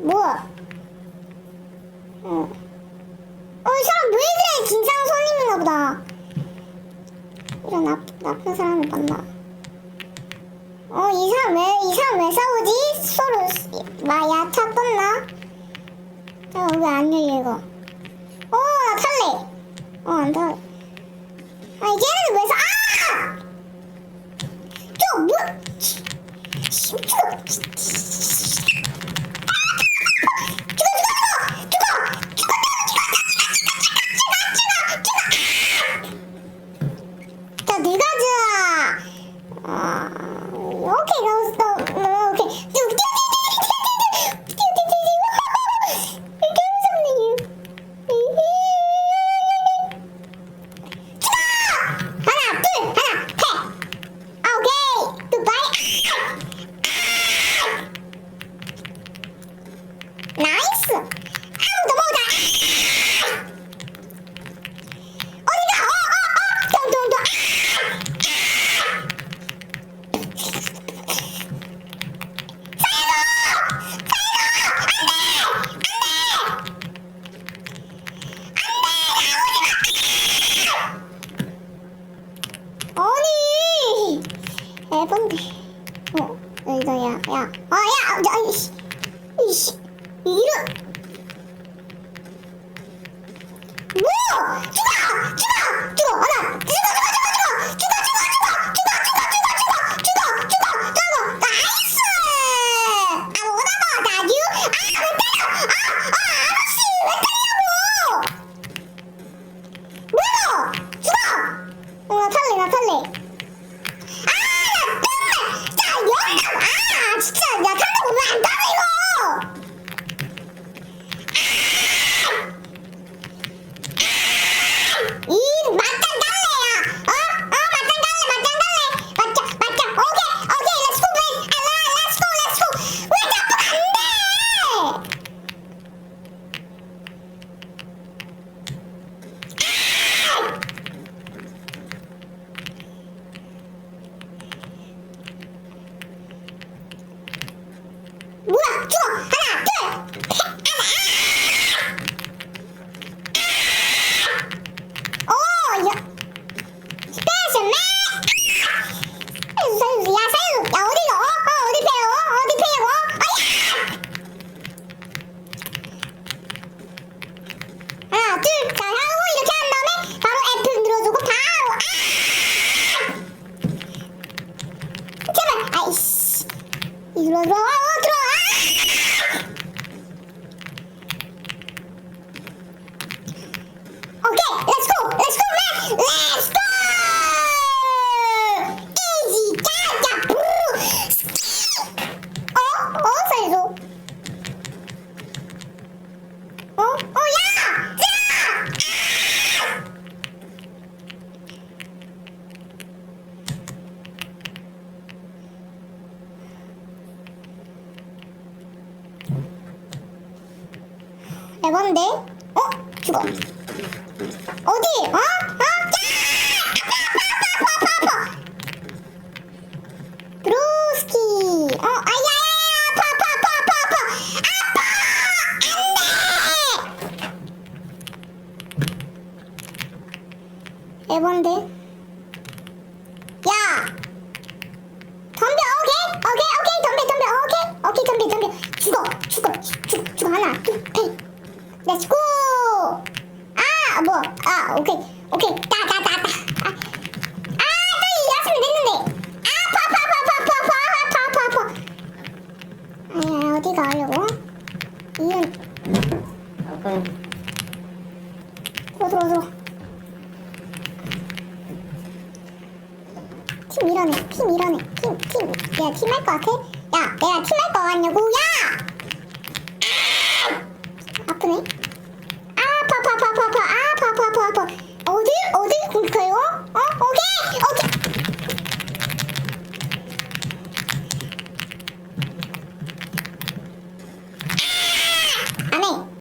뭐? 어. 어, 이 사람 왜 이래? 진상 손님인가 보다. 이런 나쁜, 나쁜 사람을 만나. 어, 이 사람 왜, 이 사람 왜 싸우지? 서로, 마, 야차 떴나? 어, 잠깐, 왜안 열려, 이거? 어, 나 탈래. 어, 안 탈래. 아니, 걔는 왜 싸, 아! istedim. 아무도 못 와. 어디가? 어, 어, 어. 좀, 좀, 좀. 아니 에반데 어 여기다 야야 아야 야 이씨 이씨 色おお来た。来た。来た。ほら 죽어, 하나, 둘, 셋, 하나, 아! 오, 야, 스페셜맨! 살려줘, 살려줘, 야, 살려줘, 야, 어디 가? 어, 어, 어디 패요? 어디 패냐고? 아, 하나, 둘, 자, 하고 이렇게 한 다음에 바로 F 눌러주고 바로 아! 제발, 아이씨, 이리로 Okay, let's go. Let's go, man. Let's go. Easy. Ja, ja. Oh, oh, say so. Oh, oh yeah, yeah! Ah. En one day. Oh, 죽어. 어디? 어? 어? 야! 브로스키. 어. 안 돼. 에반데? 야! 덤벼, 오케이? 오케이, 오케이, 덤벼, 덤벼, 오케이? 오케이, 덤벼, 덤벼. 죽어, 죽어, 죽어, 죽어. 하나, 둘, 셋. 렛츠고! 아, 뭐, 아, 오케이, 오케이, 따, 따, 따, 따. 아, 아, 빨리 일어났으면 됐는데. 아파, 아파, 아파. 아야, 어디 가려고? 들어, 들어, 들어. 팀 밀어내, 팀 밀어내, 팀, 팀. 야, 팀 할 거 같아? 야, 내가 팀 할 거 같냐고? 야!